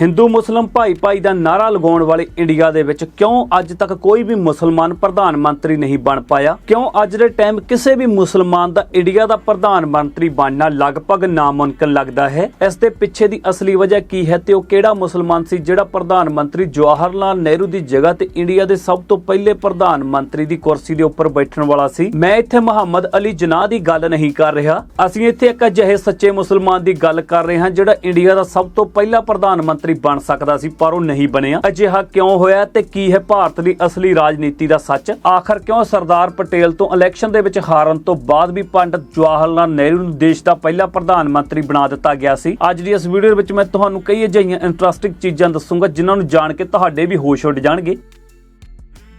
ਹਿੰਦੂ ਮੁਸਲਮ ਭਾਈ ਭਾਈ ਦਾ ਨਾਰਾ ਲਗਾਉਣ ਵਾਲੇ ਇੰਡੀਆ ਦੇ ਵਿੱਚ ਕਿਉਂ ਅੱਜ ਤੱਕ ਕੋਈ ਵੀ ਮੁਸਲਮਾਨ ਪ੍ਰਧਾਨ ਮੰਤਰੀ ਨਹੀਂ ਬਣ ਪਾਇਆ? ਕਿਉਂ ਅੱਜ ਦੇ ਟਾਈਮ ਕਿਸੇ ਵੀ ਮੁਸਲਮਾਨ ਦਾ ਇੰਡੀਆ ਦਾ ਪ੍ਰਧਾਨ ਮੰਤਰੀ ਬਣਨਾ ਲਗਭਗ ਨਾਮੁਮਕਿਨ ਲੱਗਦਾ ਹੈ? ਇਸ ਦੇ ਪਿੱਛੇ ਦੀ ਅਸਲੀ ਵਜ੍ਹਾ ਕੀ ਹੈ ਤੇ ਉਹ ਕਿਹੜਾ ਮੁਸਲਮਾਨ ਸੀ ਜਿਹੜਾ ਪ੍ਰਧਾਨ ਮੰਤਰੀ ਜਵਾਹਰ ਲਾਲ ਨਹਿਰੂ ਦੀ ਜਗ੍ਹਾ ਤੇ ਇੰਡੀਆ ਦੇ ਸਭ ਤੋਂ ਪਹਿਲੇ ਪ੍ਰਧਾਨ ਮੰਤਰੀ ਦੀ ਕੁਰਸੀ ਦੇ ਉੱਪਰ ਬੈਠਣ ਵਾਲਾ ਸੀ? ਮੈਂ ਇੱਥੇ ਮੁਹੰਮਦ ਅਲੀ ਜਨਾਹ ਦੀ ਗੱਲ ਨਹੀਂ ਕਰ ਰਿਹਾ। ਅਸੀਂ ਇੱਥੇ ਇੱਕ ਅਜਿਹੇ ਸੱਚੇ ਮੁਸਲਮਾਨ ਦੀ ਗੱਲ ਕਰ ਰਹੇ ਹਾਂ ਜਿਹੜਾ ਇੰਡੀਆ ਦਾ ਸਭ ਤੋਂ ਪਹਿਲਾ ਪ੍ਰਧਾਨ ਮੰਤਰੀ ਬਣ ਸਕਦਾ ਸੀ, ਪਰ ਉਹ ਨਹੀਂ ਬਣਿਆ। ਅਜਿਹਾ ਕਿਉਂ ਹੋਇਆ ਤੇ ਕੀ ਹੈ ਭਾਰਤ ਦੀ ਅਸਲੀ ਰਾਜਨੀਤੀ ਦਾ ਸੱਚ? ਆਖਰ ਕਿਉਂ ਸਰਦਾਰ ਪਟੇਲ ਤੋਂ ਇਲੈਕਸ਼ਨ ਦੇ ਵਿੱਚ ਹਾਰਨ ਤੋਂ ਬਾਅਦ ਵੀ ਪੰਡਤ ਜਵਾਹਰ ਲਾਲ ਨਹਿਰੂ ਨੂੰ ਦੇਸ਼ ਦਾ ਪਹਿਲਾ ਪ੍ਰਧਾਨ ਮੰਤਰੀ ਬਣਾ ਦਿੱਤਾ ਗਿਆ ਸੀ? ਅੱਜ ਦੀ ਇਸ ਵੀਡੀਓ ਵਿੱਚ ਮੈਂ ਤੁਹਾਨੂੰ ਕਈ ਅਜਿਹੀਆਂ ਇੰਟਰਸਟਿੰਗ ਚੀਜ਼ਾਂ ਦੱਸੂਗਾ, ਜਿਨ੍ਹਾਂ ਨੂੰ ਜਾਣ ਕੇ ਤੁਹਾਡੇ ਵੀ ਹੋਸ਼ ਉੱਡ ਜਾਣਗੇ।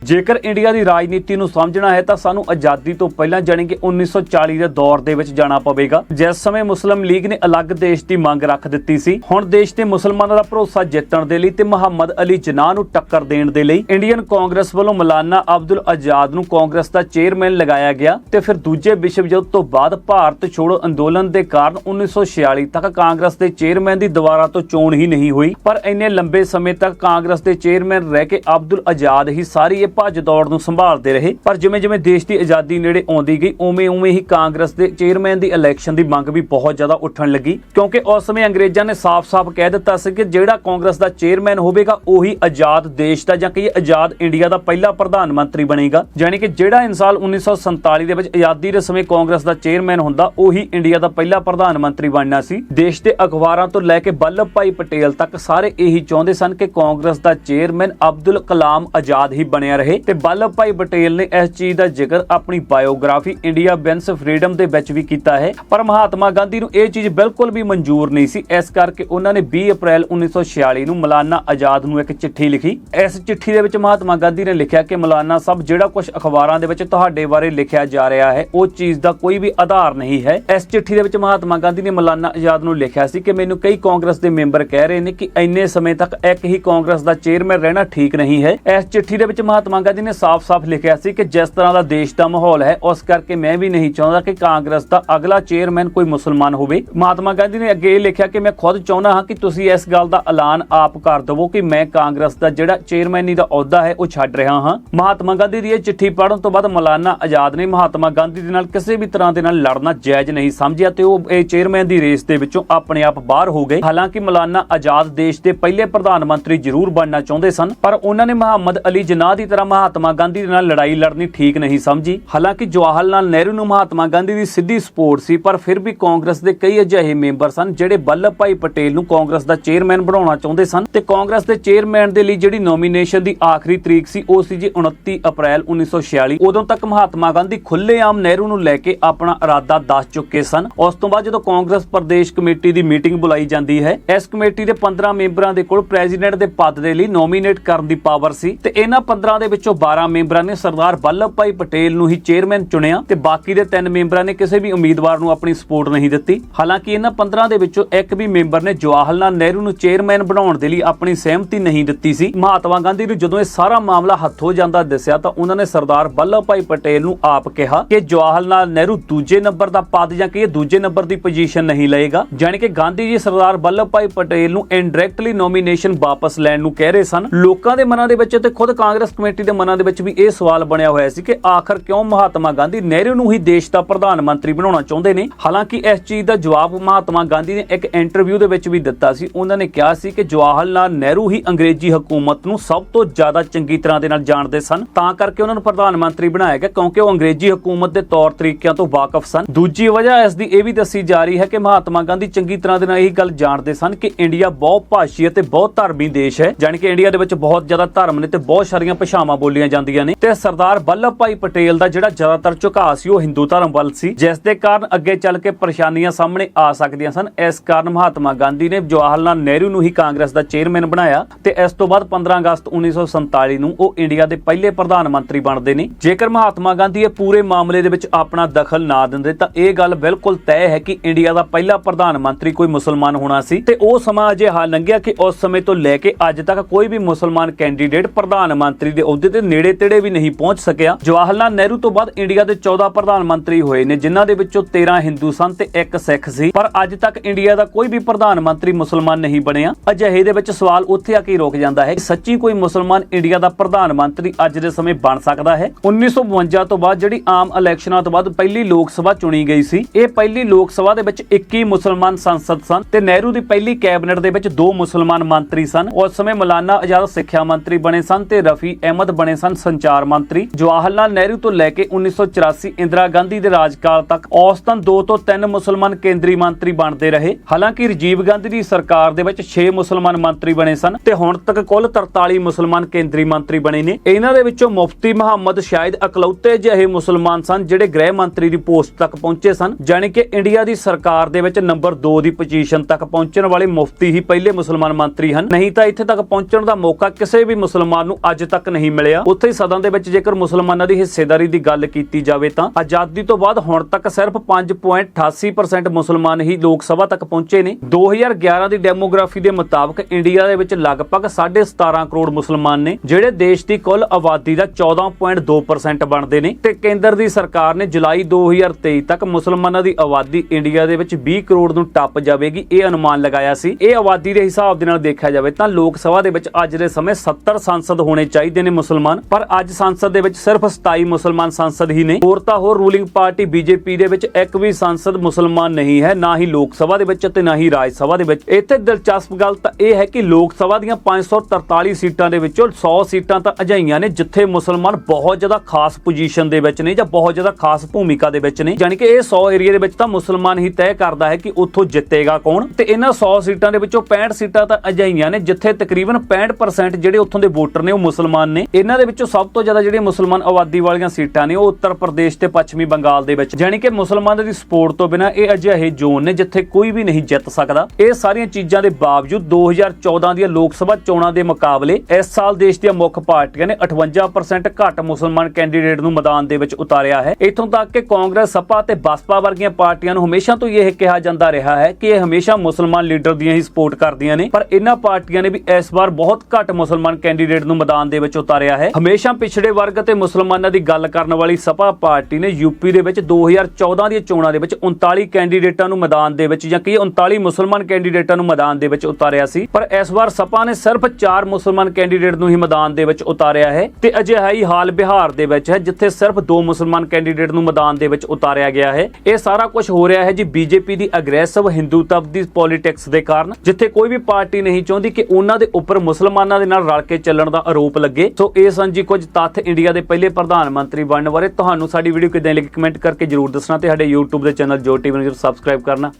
ਜੇਕਰ ਇੰਡੀਆ ਦੀ ਰਾਜਨੀਤੀ ਨੂੰ ਸਮਝਣਾ ਹੈ ਤਾਂ ਸਾਨੂੰ ਆਜ਼ਾਦੀ ਤੋਂ ਪਹਿਲਾਂ ਜਾਣੀ ਕਿ 1940 ਦੇ ਦੌਰ ਦੇ ਵਿੱਚ ਜਾਣਾ ਪਵੇਗਾ। ਜਿਸ ਸਮੇਂ ਮੁਸਲਿਮ ਲੀਗ ਨੇ ਅਲੱਗ ਦੇਸ਼ ਦੀ ਮੰਗ ਰੱਖ ਦਿੱਤੀ ਸੀ। ਹੁਣ ਦੇਸ਼ ਦੇ ਮੁਸਲਮਾਨਾਂ ਦਾ ਭਰੋਸਾ ਜਿੱਤਣ ਦੇ ਲਈ ਤੇ ਮੁਹੰਮਦ ਅਲੀ ਜਨਾਹ ਨੂੰ ਟੱਕਰ ਦੇਣ ਦੇ ਲਈ ਇੰਡੀਅਨ ਕਾਂਗਰਸ ਵੱਲੋਂ ਮਲਾਨਾ ਅਬਦੁਲ ਆਜ਼ਾਦ ਨੂੰ ਕਾਂਗਰਸ ਦਾ ਚੇਅਰਮੈਨ ਲਗਾਇਆ ਗਿਆ ਤੇ ਫਿਰ ਦੂਜੇ ਵਿਸ਼ਵ ਯੁੱਧ ਤੋਂ ਬਾਅਦ ਭਾਰਤ ਛੋੜੋ ਅੰਦੋਲਨ ਦੇ ਕਾਰਨ 1946 ਤੱਕ ਕਾਂਗਰਸ ਦੇ ਚੇਅਰਮੈਨ ਦੀ ਦੁਬਾਰਾ ਤੋਂ ਚੋਣ ਹੀ ਨਹੀਂ ਹੋਈ। ਪਰ ਇੰਨੇ ਲੰਬੇ ਸਮੇਂ ਤੱਕ ਕਾਂਗਰਸ ਦੇ ਚੇਅਰਮੈਨ ਰਹਿ ਕੇ ਅਬਦੁਲ ਆਜ਼ਾਦ ਹੀ ਸਾਰੀ ਇਹ ਭੱਜ ਦੌੜ ਨੂੰ ਸੰਭਾਲਦੇ ਰਹੇ, ਪਰ ਜਿਵੇਂ ਜਿਵੇਂ ਦੇਸ਼ ਦੀ ਆਜ਼ਾਦੀ ਨੇੜੇ ਆਉਂਦੀ ਗਈ ਉਵੇਂ ਉਵੇਂ ਹੀ ਕਾਂਗਰਸ ਦੇ ਚੇਅਰਮੈਨ ਦੀ ਇਲੈਕਸ਼ਨ ਦੀ ਮੰਗ ਵੀ ਬਹੁਤ ਜ਼ਿਆਦਾ ਉੱਠਣ ਲੱਗੀ। ਕਿਉਂਕਿ ਉਸ ਸਮੇਂ ਅੰਗਰੇਜ਼ਾਂ ਨੇ ਸਾਫ਼-ਸਾਫ਼ ਕਹਿ ਦਿੱਤਾ ਸੀ ਕਿ ਜਿਹੜਾ ਕਾਂਗਰਸ ਦਾ ਚੇਅਰਮੈਨ ਹੋਵੇਗਾ, ਉਹੀ ਆਜ਼ਾਦ ਦੇਸ਼ ਦਾ ਜਾਂ ਕਹੀਏ ਆਜ਼ਾਦ ਇੰਡੀਆ ਦਾ ਪਹਿਲਾ ਪ੍ਰਧਾਨ ਮੰਤਰੀ ਬਣੇਗਾ। ਯਾਨੀ ਕਿ ਜਿਹੜਾ ਇਨਸਾਨ 1947 ਦੇ ਵਿੱਚ ਆਜ਼ਾਦੀ ਦੇ ਸਮੇਂ ਕਾਂਗਰਸ ਦਾ ਚੇਅਰਮੈਨ ਹੁੰਦਾ, ਉਹੀ ਇੰਡੀਆ ਦਾ ਪਹਿਲਾ ਪ੍ਰਧਾਨ ਮੰਤਰੀ ਬਣਨਾ ਸੀ। ਦੇਸ਼ ਦੇ ਅਖਬਾਰਾਂ ਤੋਂ ਲੈ ਕੇ ਵੱਲਭ ਭਾਈ ਪਟੇਲ ਤੱਕ ਸਾਰੇ ਇਹੀ ਚਾਹੁੰਦੇ ਸਨ ਕਿ ਕਾਂਗਰਸ ਦਾ ਚੇਅਰਮੈਨ ਅਬਦੁਲ ਕਲਾਮ ਆਜ਼ਾਦ ਹੀ ਬਣਿਆ ਰਹੇ ਤੇ ਵੱਲਭ ਭਾਈ ਪਟੇਲ ਨੇ ਇਸ ਚੀਜ਼ ਦਾ ਜ਼ਿਕਰ ਆਪਣੀ ਬਾਇਓਗ੍ਰਾਫੀ ਇੰਡੀਆ ਬੈਂਸ ਫਰੀडम ਦੇ ਵਿੱਚ ਵੀ ਕੀਤਾ ਹੈ। ਪਰ ਮਹਾਤਮਾ ਗਾਂਧੀ ਨੂੰ ਇਹ ਚੀਜ਼ ਬਿਲਕੁਲ ਵੀ ਮਨਜ਼ੂਰ ਨਹੀਂ ਸੀ। ਇਸ ਕਰਕੇ ਉਹਨਾਂ ਨੇ 20 ਅਪ੍ਰੈਲ 1946 ਨੂੰ ਮਲਾਨਾ ਆਜ਼ਾਦ ਨੂੰ ਇੱਕ ਚਿੱਠੀ ਲਿਖੀ। ਇਸ ਚਿੱਠੀ ਦੇ ਵਿੱਚ ਮਹਾਤਮਾ ਗਾਂਧੀ ਨੇ ਲਿਖਿਆ ਕਿ ਮਲਾਨਾ ਸਾਹਿਬ ਜਿਹੜਾ ਕੁਝ ਅਖਬਾਰਾਂ ਦੇ ਵਿੱਚ ਤੁਹਾਡੇ ਬਾਰੇ ਲਿਖਿਆ ਜਾ ਰਿਹਾ ਹੈ, ਉਹ ਚੀਜ਼ ਦਾ ਕੋਈ ਵੀ ਆਧਾਰ ਨਹੀਂ ਹੈ। ਇਸ ਚਿੱਠੀ ਦੇ ਵਿੱਚ ਮਹਾਤਮਾ ਗਾਂਧੀ ਨੇ ਮਲਾਨਾ ਆਜ਼ਾਦ ਨੂੰ ਲਿਖਿਆ ਸੀ ਕਿ ਮੈਨੂੰ ਕਈ ਕਾਂਗਰਸ ਦੇ ਮੈਂਬਰ ਕਹਿ ਰਹੇ ਨੇ ਕਿ ਇੰਨੇ ਸਮੇਂ ਤੱਕ ਇੱਕ ਹੀ ਕਾਂਗਰਸ ਦਾ ਚੇਅਰਮੈਨ ਰਹਿਣਾ ਠੀਕ ਨਹੀਂ ਹੈ। ਇਸ ਚਿੱਠੀ ਦੇ ਵਿੱਚ ਮਹਾਤਮਾ ਗਾਂਧੀ ਨੇ ਸਾਫ਼-ਸਾਫ਼ ਲਿਖਿਆ ਸੀ ਕਿ ਜਿਸ ਤਰ੍ਹਾਂ ਦਾ ਦੇਸ਼ ਦਾ ਮਾਹੌਲ ਹੈ, ਉਸ ਕਰਕੇ ਮੈਂ ਵੀ ਨਹੀਂ ਚਾਹੁੰਦਾ ਕਿ ਕਾਂਗਰਸ ਦਾ ਅਗਲਾ ਚੇਅਰਮੈਨ ਕੋਈ ਮੁਸਲਮਾਨ ਹੋਵੇ। ਮਹਾਤਮਾ ਗਾਂਧੀ ਨੇ ਅੱਗੇ ਇਹ ਲਿਖਿਆ ਕਿ ਮੈਂ ਖੁਦ ਚਾਹੁੰਦਾ ਹਾਂ ਕਿ ਤੁਸੀਂ ਇਸ ਗੱਲ ਦਾ ਐਲਾਨ ਆਪ ਕਰ ਦਿਵੋ ਕਿ ਮੈਂ ਕਾਂਗਰਸ ਦਾ ਜਿਹੜਾ ਚੇਅਰਮੈਨੀ ਦਾ ਅਹੁਦਾ ਹੈ, ਉਹ ਛੱਡ ਰਿਹਾ ਹਾਂ। ਮਹਾਤਮਾ ਗਾਂਧੀ ਦੀ ਇਹ ਚਿੱਠੀ ਪੜ੍ਹਨ ਤੋਂ ਬਾਅਦ ਮੌਲਾਨਾ ਆਜ਼ਾਦ ਨੇ ਮਹਾਤਮਾ ਗਾਂਧੀ ਦੇ ਨਾਲ ਕਿਸੇ ਵੀ ਤਰ੍ਹਾਂ ਦੇ ਨਾਲ ਲੜਨਾ ਜਾਇਜ਼ ਨਹੀਂ ਸਮਝਿਆ ਤੇ ਉਹ ਇਹ ਚੇਅਰਮੈਨ ਦੀ ਰੇਸ ਦੇ ਵਿੱਚੋਂ ਆਪਣੇ ਆਪ ਬਾਹਰ ਹੋ ਗਏ। ਹਾਲਾਂਕਿ ਮੌਲਾਨਾ ਆਜ਼ਾਦ ਦੇਸ਼ ਦੇ ਪਹਿਲੇ ਪ੍ਰਧਾਨ ਮੰਤਰੀ ਜ਼ਰੂਰ ਬਣਨਾ ਚਾਹੁੰਦੇ ਸਨ, ਪਰ ਉਹਨਾਂ ਨੇ ਮੁਹੰਮਦ ਅਲੀ ਜਨਾਹ ਦੀ ਤਰ੍ਹਾਂ ਮਹਾਤਮਾ ਗਾਂਧੀ ਦੇ ਨਾਲ ਲੜਾਈ ਲੜਨੀ ਠੀਕ ਨਹੀਂ ਸਮਝੀ। ਹਾਲਾਂਕਿ ਜਵਾਹਰ ਲਾਲ ਨਹਿਰੂ ਨੂੰ ਮਹਾਤਮਾ ਗਾਂਧੀ ਦੀ ਸਿੱਧੀ ਸਪੋਰਟ ਸੀ, ਪਰ ਫਿਰ ਵੀ ਕਾਂਗਰਸ ਦੇ ਕਈ ਅਜਿਹੇ ਮੈਂਬਰ ਸਨ ਜਿਹੜੇ ਵੱਲਭ ਭਾਈ ਪਟੇਲ ਨੂੰ ਕਾਂਗਰਸ ਦਾ ਚੇਅਰਮੈਨ ਬਣਾਉਣਾ ਚਾਹੁੰਦੇ ਸਨ ਤੇ ਕਾਂਗਰਸ ਦੇ ਚੇਅਰਮੈਨ ਦੇ ਲਈ ਜਿਹੜੀ ਨੋਮੀਨੇਸ਼ਨ ਦੀ ਆਖਰੀ ਤਰੀਕ ਸੀ, ਉਹ ਸੀ ਜੀ 29 ਅਪ੍ਰੈਲ 1946 ਉਦੋਂ ਤੱਕ ਮਹਾਤਮਾ ਗਾਂਧੀ ਖੁੱਲੇਆਮ ਨਹਿਰੂ ਨੂੰ ਲੈ ਕੇ ਆਪਣਾ ਇਰਾਦਾ ਦੱਸ ਚੁੱਕੇ ਸਨ। ਉਸ ਤੋਂ ਬਾਅਦ ਜਦੋਂ ਕਾਂਗਰਸ ਪ੍ਰਦੇਸ਼ ਕਮੇਟੀ ਦੀ ਮੀਟਿੰਗ ਬੁਲਾਈ ਜਾਂਦੀ ਹੈ, ਇਸ ਕਮੇਟੀ ਦੇ 15 ਮੈਂਬਰਾਂ ਦੇ ਕੋਲ ਪ੍ਰੈਜ਼ੀਡੈਂਟ ਦੇ ਪਦ ਦੇ ਲਈ ਨੋਮੀਨੇਟ ਕਰਨ ਦੀ ਪਾਵਰ ਸੀ ਤੇ ਇਹਨਾਂ 15 ਦੇ ਵਿੱਚੋਂ 12 ਮੈਂਬਰਾਂ ਨੇ ਸਰਦਾਰ ਵੱਲਭ ਭਾਈ ਪਟੇਲ ਨੂੰ ਹੀ ਚੇਅਰਮੈਨ ਚੁਣਿਆ ਤੇ ਬਾਕੀ ਦੇ ਤਿੰਨ ਮੈਂਬਰਾਂ ਨੇ ਕਿਸੇ ਵੀ ਉਮੀਦਵਾਰ ਨੂੰ ਆਪਣੀ ਸਪੋਰਟ ਨਹੀਂ ਦਿੱਤੀ। ਹਾਲਾਂਕਿ ਇਹਨਾਂ 15 ਦੇ ਵਿੱਚੋਂ ਇੱਕ ਵੀ ਮੈਂਬਰ ਨੇ ਜਵਾਹਰ ਲਾਲ ਨਹਿਰੂ ਨੂੰ ਚੇਅਰਮੈਨ ਬਣਾਉਣ ਦੇ ਲਈ ਆਪਣੀ ਸਹਿਮਤੀ ਨਹੀਂ ਦਿੱਤੀ ਸੀ। ਮਹਾਤਮਾ ਗਾਂਧੀ ਨੂੰ ਜਦੋਂ ਇਹ ਸਾਰਾ ਮਾਮਲਾ ਹੱਥੋਂ ਜਾਂਦਾ ਦਿਸਿਆ ਤਾਂ ਉਹਨਾਂ ਨੇ ਸਰਦਾਰ ਵੱਲਭ ਭਾਈ ਪਟੇਲ ਨੂੰ ਆਪ ਕਿਹਾ ਕਿ ਜਵਾਹਰ ਲਾਲ ਨਹਿਰੂ ਦੂਜੇ ਨੰਬਰ ਦਾ ਪਦ ਜਾਂ ਕਿ ਦੂਜੇ ਨੰਬਰ ਦੀ ਪੋਜੀਸ਼ਨ ਨਹੀਂ ਲਏਗਾ। ਜਾਣੀ ਕਿ ਗਾਂਧੀ ਜੀ ਸਰਦਾਰ ਵੱਲਭ ਭਾਈ ਪਟੇਲ ਨੂੰ ਇਨਡਾਇਰੈਕਟਲੀ ਨੋਮੀਨੇਸ਼ਨ ਵਾਪਸ ਲੈਣ ਨੂੰ ਕਹਿ ਰਹੇ ਸਨ। ਲੋਕਾਂ ਦੇ ਮਨਾਂ ਦੇ ਵਿੱਚ ਤੇ ਖੁਦ ਕਾਂਗਰਸ ਕਮੇਟੀ ਦੇ ਮਨਾਂ ਦੇ ਵਿੱਚ ਵੀ ਇਹ ਸਵਾਲ ਬਣਿਆ ਹੋਇਆ ਸੀ ਕਿ ਆਖਰ ਕਿਉਂ ਮਹਾਤਮਾ ਗਾਂਧੀ ਨਹਿਰੂ ਨੂੰ ਹੀ ਦੇਸ਼ ਦਾ ਪ੍ਰਧਾਨ ਮੰਤਰੀ ਬਣਾਉਣਾ ਚਾਹੁੰਦੇ ਨੇ? ਹਾਲਾਂਕਿ ਇਸ ਚੀਜ਼ ਦਾ ਜਵਾਬ ਮਹਾਤਮਾ ਗਾਂਧੀ ਨੇ ਇੱਕ ਇੰਟਰਵਿਊ ਦੇ ਵਿੱਚ ਵੀ ਦਿੱਤਾ ਸੀ। ਉਹਨਾਂ ਨੇ ਕਿਹਾ ਸੀ ਕਿ ਜਵਾਹਰ ਲਾਲ ਨਹਿਰੂ ਹੀ ਅੰਗਰੇਜ਼ੀ ਹਕੂਮਤ ਨੂੰ ਸਭ ਤੋਂ ਜ਼ਿਆਦਾ ਚੰਗੀ ਤਰ੍ਹਾਂ ਦੇ ਨਾਲ ਜਾਣਦੇ ਸਨ। ਤਾਂ ਕਰਕੇ ਉਹਨਾਂ ਨੂੰ ਪ੍ਰਧਾਨ ਮੰਤਰੀ ਬਣਾਇਆ ਗਿਆ ਕਿਉਂਕਿ ਉਹ ਅੰਗਰੇਜ਼ੀ ਹਕੂਮਤ ਦੇ ਤੌਰ ਤਰੀਕਿਆਂ ਤੋਂ ਵਾਕਿਫ ਸਨ। ਦੂਜੀ ਵਜ੍ਹਾ ਇਸ ਦੀ ਇਹ ਵੀ ਦੱਸੀ ਜਾ ਰਹੀ ਹੈ ਕਿ ਮਹਾਤਮਾ ਗਾਂਧੀ ਚੰਗੀ ਤਰ੍ਹਾਂ ਦੇ ਨਾਲ ਇਹ ਗੱਲ ਜਾਣਦੇ ਸਨ ਕਿ ਇੰਡੀਆ ਬਹੁਤ ਭਾਸ਼ੀ ਅਤੇ ਬਹੁਤ ਧਰਮੀ ਦੇਸ਼ ਹੈ। ਜਾਣੀ ਕਿ ਇੰਡੀਆ ਦੇ ਵਿੱਚ ਬਹੁਤ ਜ਼ਿਆਦਾ ਧਰਮ ਨੇ ਤੇ ਬਹੁਤ ਸਾਰੀਆਂ ਭਾਸ਼ਾਵਾਂ ਬੋਲੀਆਂ ਜਾਂਦੀਆਂ ਨੇ ਤੇ ਸਰਦਾਰ ਵੱਲਭ ਭਾਈ ਪਟੇਲ ਦਾ ਜਿਹੜਾ ਜ਼ਿਆਦਾਤਰ ਝੁਕਾਅ ਸੀ ਉਹ ਹਿੰਦੂ ਧਰਮ ਵੱਲ ਸੀ, ਜਿਸ ਦੇ ਕਾਰਨ ਅੱਗੇ ਚੱਲ ਕੇ ਪਰੇਸ਼ਾਨੀਆਂ ਸਾਹਮਣੇ ਆ ਸਕਦੀਆਂ ਸਨ। ਇਸ ਕਾਰਨ ਮਹਾਤਮਾ ਗਾਂਧੀ ਨੇ ਜਵਾਹਰ ਲਾਲ ਨਹਿਰੂ ਨੂੰ ਹੀ ਕਾਂਗਰਸ ਦਾ ਚੇਅਰਮੈਨ ਬਣਾਇਆ ਤੇ ਇਸ ਤੋਂ ਬਾਅਦ 15 ਅਗਸਤ 1947 ਨੂੰ ਉਹ ਇੰਡੀਆ ਦੇ ਪਹਿਲੇ ਪ੍ਰਧਾਨ ਮੰਤਰੀ ਬਣਦੇ ਨੇ। ਜੇਕਰ ਮਹਾਤਮਾ ਗਾਂਧੀ ਇਹ ਪੂਰੇ ਮਾਮਲੇ ਦੇ ਵਿੱਚ ਆਪਣਾ ਦਖਲ ਨਾ ਦਿੰਦੇ ਤਾਂ ਇਹ ਗੱਲ ਬਿਲਕੁਲ ਤੈਅ ਹੈ ਕਿ ਇੰਡੀਆ ਦਾ ਪਹਿਲਾ ਪ੍ਰਧਾਨ ਮੰਤਰੀ ਕੋਈ ਮੁਸਲਮਾਨ ਹੋਣਾ ਸੀ ਤੇ ਉਹ ਸਮਾਂ ਅਜੇ ਹਾਲ ਲੰਘਿਆ ਕਿ ਉਸ ਸਮੇਂ ਤੋਂ ਲੈ ਕੇ ਅੱਜ ਤੱਕ ਕੋਈ ਵੀ ਮੁਸਲਮਾਨ ਕੈਂਡੀਡੇਟ ਪ੍ਰਧਾਨ ਮੰਤਰੀ ਦੇ ਅਹੁਦੇ ਤੇ ਨੇੜੇ ਤੇੜੇ ਵੀ ਨਹੀਂ ਪਹੁੰਚ ਸਕਿਆ। ਜਵਾਹਰ ਲਾਲ ਨਹਿਰੂ ਤੋਂ ਬਾਅਦ ਇੰਡੀਆ ਦੇ 14 ਪ੍ਰਧਾਨ ਮੰਤਰੀ ਹੋਏ ਨੇ, ਜਿਨ੍ਹਾਂ ਦੇ ਵਿੱਚੋਂ 13 ਹਿੰਦੂ ਸਨ ਤੇ ਇੱਕ ਸਿੱਖ ਸੀ। ਪਰ ਅੱਜ ਤੱਕ ਇੰਡੀਆ ਦਾ ਕੋਈ ਵੀ ਪ੍ਰਧਾਨ ਮੰਤਰੀ ਮੁਸਲਮਾਨ ਨਹੀਂ ਬਣਿਆ। ਅਜਿਹੇ ਦੇ ਵਿੱਚ ਸਵਾਲ ਉੱਥੇ ਆ ਕੇ ਹੀ ਜਾਂਦਾ ਹੈ ਸੱਚੀ ਕੋਈ ਮੁਸਲਮਾਨ ਇੰਡੀਆ ਦਾ ਪ੍ਰਧਾਨ ਮੰਤਰੀ ਅੱਜ ਦੇ ਸਮੇਂ ਬਣ ਸਕਦਾ ਹੈ? 1952 ਤੋਂ ਬਾਅਦ ਜਿਹੜੀ ਆਮ ਇਲੈਕਸ਼ਨਾਂ ਤੋਂ ਬਾਅਦ ਪਹਿਲੀ ਲੋਕ ਸਭਾ ਚੁਣੀ ਗਈ ਸੀ, ਇਹ ਪਹਿਲੀ ਲੋਕ ਸਭਾ ਦੇ ਵਿੱਚ 21 ਮੁਸਲਮਾਨ ਸੰਸਦ ਸਨ ਤੇ ਨਹਿਰੂ ਦੀ ਪਹਿਲੀ ਕੈਬਨਿਟ ਦੇ ਵਿੱਚ ਦੋ ਮੁਸਲਮਾਨ ਮੰਤਰੀ ਸਨ। ਉਸ ਸਮੇਂ ਮੌਲਾਨਾ ਆਜ਼ਾਦ ਸਿੱਖਿਆ ਮੰਤਰੀ ਬਣੇ ਸਨ ਤੇ ਰਫੀ ਅਹਿਮਦ ਬਣੇ ਸਨ ਸੰਚਾਰ ਮੰਤਰੀ। ਜਵਾਹਰ ਲਾਲ ਨਹਿਰੂ ਤੋਂ ਲੈ ਕੇ 1984 ਇੰਦਰਾ ਗਾਂਧੀ ਦੇ ਰਾਜਕਾਲ ਤੱਕ ਔਸਤਨ 2 ਤੋਂ 3 ਮੁਸਲਮਾਨ ਕੇਂਦਰੀ ਮੰਤਰੀ ਬਣਦੇ ਰਹੇ। ਹਾਲਾਂਕਿ ਰਾਜੀਵ ਗਾਂਧੀ ਦੀ ਸਰਕਾਰ ਦੇ ਵਿੱਚ 6 ਮੁਸਲਮਾਨ ਮੰਤਰੀ ਬਣੇ ਸਨ ਤੇ ਹੁਣ ਤੱਕ ਕੁੱਲ 43 ਮੁਸਲਮਾਨ ਕੇਂਦਰੀ ਮੰਤਰੀ ਬਣੇ ਨੇ। ਇਹਨਾਂ ਦੇ ਵਿੱਚੋਂ ਮੁਫਤੀ ਮੁਹੰਮਦ ਸ਼ਾਇਦ ਅਕਲੌਤੇ ਜਿਹੇ ਮੁਸਲਮਾਨ ਸਨ ਜਿਹੜੇ ਗ੍ਰਹਿ ਮੰਤਰੀ ਦੀ ਪੋਸਟ ਤੱਕ ਪਹੁੰਚੇ ਸਨ, ਜਾਣੀ ਕਿ ਇੰਡੀਆ ਦੀ ਸਰਕਾਰ ਦੇ ਵਿੱਚ ਨੰਬਰ 2 ਦੀ ਪੋਜੀਸ਼ਨ ਤੱਕ ਪਹੁੰਚਣ ਵਾਲੇ ਮੁਫਤੀ ਹੀ ਪਹਿਲੇ ਮੁਸਲਮਾਨ ਮੰਤਰੀ ਹਨ। ਨਹੀਂ ਤਾਂ ਇੱਥੇ ਤੱਕ ਪਹੁੰਚਣ ਦਾ ਮੌਕਾ ਕਿਸੇ ਵੀ ਮੁਸਲਮਾਨ ਨੂੰ ਅੱਜ ਤੱਕ ਨਹੀਂ ਮਿਲਿਆ। ਉੱਥੇ ਸਦਨ ਦੇ ਵਿੱਚ ਜੇਕਰ ਮੁਸਲਮਾਨਾਂ ਦੀ ਹਿੱਸੇਦਾਰੀ ਦੀ ਗੱਲ ਕੀਤੀ ਜਾਵੇ ਤਾਂ ਆਜ਼ਾਦੀ ਤੋਂ ਬਾਅਦ ਹੁਣ ਤੱਕ ਸਿਰਫ 5.88% ਮੁਸਲਮਾਨ ਹੀ ਲੋਕ ਸਭਾ ਤੱਕ ਪਹੁੰਚੇ ਨੇ। 2011 ਦੀ ਡੈਮੋਗ੍ਰਾਫੀ ਦੇ ਮੁਤਾਬਕ ਇੰਡੀਆ ਦੇ ਵਿੱਚ ਲਗਭਗ 17.5 ਕਰੋੜ ਮੁਸਲਮਾਨ ਨੇ, ਜਿਹੜੇ ਦੇਸ਼ ਦੀ ਕੁੱਲ ਆਬਾਦੀ ਦਾ 14.2% ਬਣਦੇ ਨੇ। ਤੇ ਕੇਂਦਰ ਦੀ ਸਰਕਾਰ ਨੇ ਜੁਲਾਈ 2023 ਤੱਕ ਮੁਸਲਮਾਨਾਂ ਦੀ ਆਬਾਦੀ ਇੰਡੀਆ ਦੇ ਵਿੱਚ 20 ਕਰੋੜ ਨੂੰ ਟੱਪ ਜਾਵੇਗੀ, ਇਹ ਅਨੁਮਾਨ ਲਗਾਇਆ ਸੀ। ਇਹ ਆਬਾਦੀ ਦੇ ਹਿਸਾਬ ਦੇ ਨਾਲ ਦੇਖਿਆ ਜਾਵੇ ਤਾਂ ਲੋਕ ਸਭਾ ਦੇ ਵਿੱਚ ਅੱਜ ਦੇ ਸਮੇਂ 70 ਸੰਸਦ ਹੋਣੇ ਚਾਹੀਦੇ ਨੇ। ਮੁਸਲਮਾਨ, ਪਰ ਅੱਜ ਸੰਸਦ ਦੇ ਵਿੱਚ ਸਿਰਫ 27 ਮੁਸਲਮਾਨ ਸੰਸਦ ਹੀ ਨੇ। ਹੋਰ ਤਾਂ ਹੋਰ ਰੂਲਿੰਗ ਪਾਰਟੀ ਬੀਜੇਪੀ ਦੇ ਵਿੱਚ ਇੱਕ ਵੀ ਸੰਸਦ ਮੁਸਲਮਾਨ ਨਹੀਂ ਹੈ, ਨਾ ਹੀ ਲੋਕ ਸਭਾ ਦੇ ਵਿੱਚ ਤੇ ਨਾ ਹੀ ਰਾਜ ਸਭਾ ਦੇ ਵਿੱਚ। ਇੱਥੇ ਦਿਲਚਸਪ ਗੱਲ ਤਾਂ ਇਹ ਹੈ ਕਿ ਲੋਕ ਸਭਾ ਦੀਆਂ 543 ਸੀਟਾਂ ਦੇ ਵਿੱਚੋਂ 100 ਸੀਟਾਂ ਤਾਂ ਅਜਿਹੀਆਂ ਨੇ ਜਿੱਥੇ ਮੁਸਲਮਾਨ ਬਹੁਤ ਜ਼ਿਆਦਾ ਖਾਸ ਪੋਜੀਸ਼ਨ ਦੇ ਵਿੱਚ ਨੇ ਜਾਂ ਬਹੁਤ ਜ਼ਿਆਦਾ ਖਾਸ ਭੂਮਿਕਾ ਦੇ ਵਿੱਚ ਨੇ। ਯਾਨੀ ਕਿ ਇਹ 100 ਏਰੀਆ ਦੇ ਵਿੱਚ ਤਾਂ ਮੁਸਲਮਾਨ ਹੀ ਤੈਅ ਕਰਦਾ ਹੈ ਕਿ ਉੱਥੋਂ ਜਿੱਤੇਗਾ ਕੌਣ। ਤੇ ਇਹਨਾਂ 100 ਸੀਟਾਂ ਦੇ ਵਿੱਚੋਂ 65 ਸੀਟਾਂ ਤਾਂ ਅਜਿਹੀਆਂ ਨੇ ਜਿੱਥੇ ਤਕਰੀਬਨ 65% ਜਿਹੜੇ ਉੱਥੋਂ ਦੇ ਵੋਟਰ ਨੇ ਉਹ ਮੁਸਲਮਾਨ ਨੇ। ਇਹਨਾਂ ਦੇ ਵਿੱਚੋਂ ਸਭ ਤੋਂ ਜ਼ਿਆਦਾ ਜਿਹੜੀਆਂ ਮੁਸਲਮਾਨ ਆਬਾਦੀ ਵਾਲੀਆਂ ਸੀਟਾਂ ਨੇ ਉਹ ਉੱਤਰ ਪ੍ਰਦੇਸ਼ ਤੇ ਪੱਛਮੀ ਬੰਗਾਲ ਦੇ ਵਿੱਚ। ਯਾਨੀ ਕਿ ਮੁਸਲਮਾਨਾਂ ਦੀ ਸਪੋਰਟ ਤੋਂ ਬਿਨਾ ਇਹ ਅਜਿਹੇ ਜ਼ੋਨ ਨੇ ਜਿੱਥੇ ਕੋਈ ਵੀ ਨਹੀਂ ਜਿੱਤ ਸਕਦਾ। ਇਹ ਸਾਰੀਆਂ ਚੀਜ਼ਾਂ ਦੇ ਬਾਵਜੂਦ 2014 ਦੀਆਂ ਲੋਕ ਸਭਾ ਚੋਣਾਂ ਦੇ ਮੁਕਾਬਲੇ ਇਸ ਸਾਲ ਦੇਸ਼ ਦੀਆਂ ਮੁੱਖ ਪਾਰਟੀਆਂ ਨੇ 58% ਘੱਟ ਮੁਸਲਮਾਨ ਕੈਂਡੀਡੇਟ ਨੂੰ ਮੈਦਾਨ ਦੇ ਵਿੱਚ ਉਤਾਰਿਆ ਹੈ। ਇਥੋਂ ਤੱਕ ਕਿ ਕਾਂਗਰਸ, ਸਪਾ ਤੇ ਬਸਪਾ ਵਰਗੀਆਂ ਪਾਰਟੀਆਂ ਨੂੰ ਹਮੇਸ਼ਾ ਤੋਂ ਇਹ ਕਿਹਾ ਜਾਂਦਾ ਰਿਹਾ ਹੈ ਕਿ ਇਹ ਹਮੇਸ਼ਾ ਮੁਸਲਮਾਨ ਲੀਡਰ ਦੀਆਂ ਹੀ ਸਪੋਰਟ ਕਰਦੀਆਂ ਨੇ। ਪਰ ਇਹਨਾਂ ਪਾਰਟੀਆਂ ਨੇ ਵੀ ਇਸ ਵਾਰ ਬਹੁਤ ਘੱਟ ਮੁਸਲਮਾਨ ਕੈਂਡੀਡੇਟ ਨੂੰ ਮੈਦਾਨ ਦੇ ਵਿੱਚ ਉਤਾਰਿਆ ਹੈ। ਹਮੇਸ਼ਾ ਪਿਛੜੇ ਵਰਗ ਤੇ ਮੁਸਲਮਾਨਾਂ ਦੀ ਗੱਲ ਕਰਨ ਵਾਲੀ ਸਪਾ ਪਾਰਟੀ ਨੇ ਯੂਪੀ ਦੇ ਵਿੱਚ 2014 ਦੀਆਂ ਚੋਣਾਂ ਦੇ ਵਿੱਚ 39 ਕੈਂਡੀਡੇਟਾਂ ਨੂੰ ਮੈਦਾਨ ਦੇ ਵਿੱਚ ਜਾਂ ਕਿ 39 ਮੁਸਲਮਾਨ ਕੈਂਡੀਡੇਟਾਂ ਨੂੰ ਮੈਦਾਨ ਦੇ ਵਿੱਚ ਉਤਾਰਿਆ ਸੀ। ਪਰ ਇਸ ਵਾਰ ਸਪਾ ਨੇ ਸਿਰਫ 4 ਮੁਸਲਮਾਨ ਕੈਂਡੀਡੇਟ ਨੂੰ ਹੀ ਮੈਦਾਨ ਦੇ ਵਿੱਚ ਉਤਾਰਿਆ ਹੈ ਤੇ ਅਜਿਹਾ ਹੀ ਹਾਲ ਬਿਹਾਰ ਦੇ ਵਿੱਚ ਹੈ, ਜਿੱਥੇ ਸਿਰਫ 2 ਮੁਸਲਮਾਨ ਕੈਂਡੀਡੇਟ ਨੂੰ ਮੈਦਾਨ ਦੇ ਵਿੱਚ ਉਤਾਰਿਆ ਗਿਆ ਹੈ। ਇਹ ਸਾਰਾ ਕੁਝ ਹੋ ਰਿਹਾ ਹੈ ਜੀ ਬੀਜੇਪੀ ਦੀ ਅਗਰੈਸਿਵ ਹਿੰਦੂਤਵ ਦੀ ਪੋਲਿਟਿਕਸ ਦੇ ਕਾਰਨ, ਜਿੱਥੇ ਕੋਈ ਵੀ ਪਾਰਟੀ ਨਹੀਂ ਚਾਹੁੰਦੀ ਕਿ ਉਹਨਾਂ ਦੇ ਉੱਪਰ ਮੁਸਲਮਾਨਾਂ ਦੇ ਨਾਲ ਰਲ ਕੇ ਚੱਲਣ ਦਾ ਆਰੋਪ ਲੱਗੇ। ਸੋ ਇਹ ਸਨ ਜੀ ਕੁਝ ਤੱਥ ਇੰਡੀਆ ਦੇ ਪਹਿਲੇ ਪ੍ਰਧਾਨ ਮੰਤਰੀ ਬਣਨ ਬਾਰੇ ਤੁਹਾਨੂੰ ਸਾਡੀ ਵੀਡੀਓ ਕਿਦਾਂ ਲੱਗੀ? ਕਮੈਂਟ ਕਰਕੇ ਜਰੂਰ ਦੱਸਣਾ ਤੇ ਸਾਡੇ YouTube ਦੇ ਚੈਨਲ ਜੋ ਟੀਵੀ ਨੂੰ ਜਰੂਰ ਸਬਸਕ੍ਰਾਈਬ ਕਰਨਾ।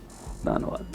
ਧੰਨਵਾਦ।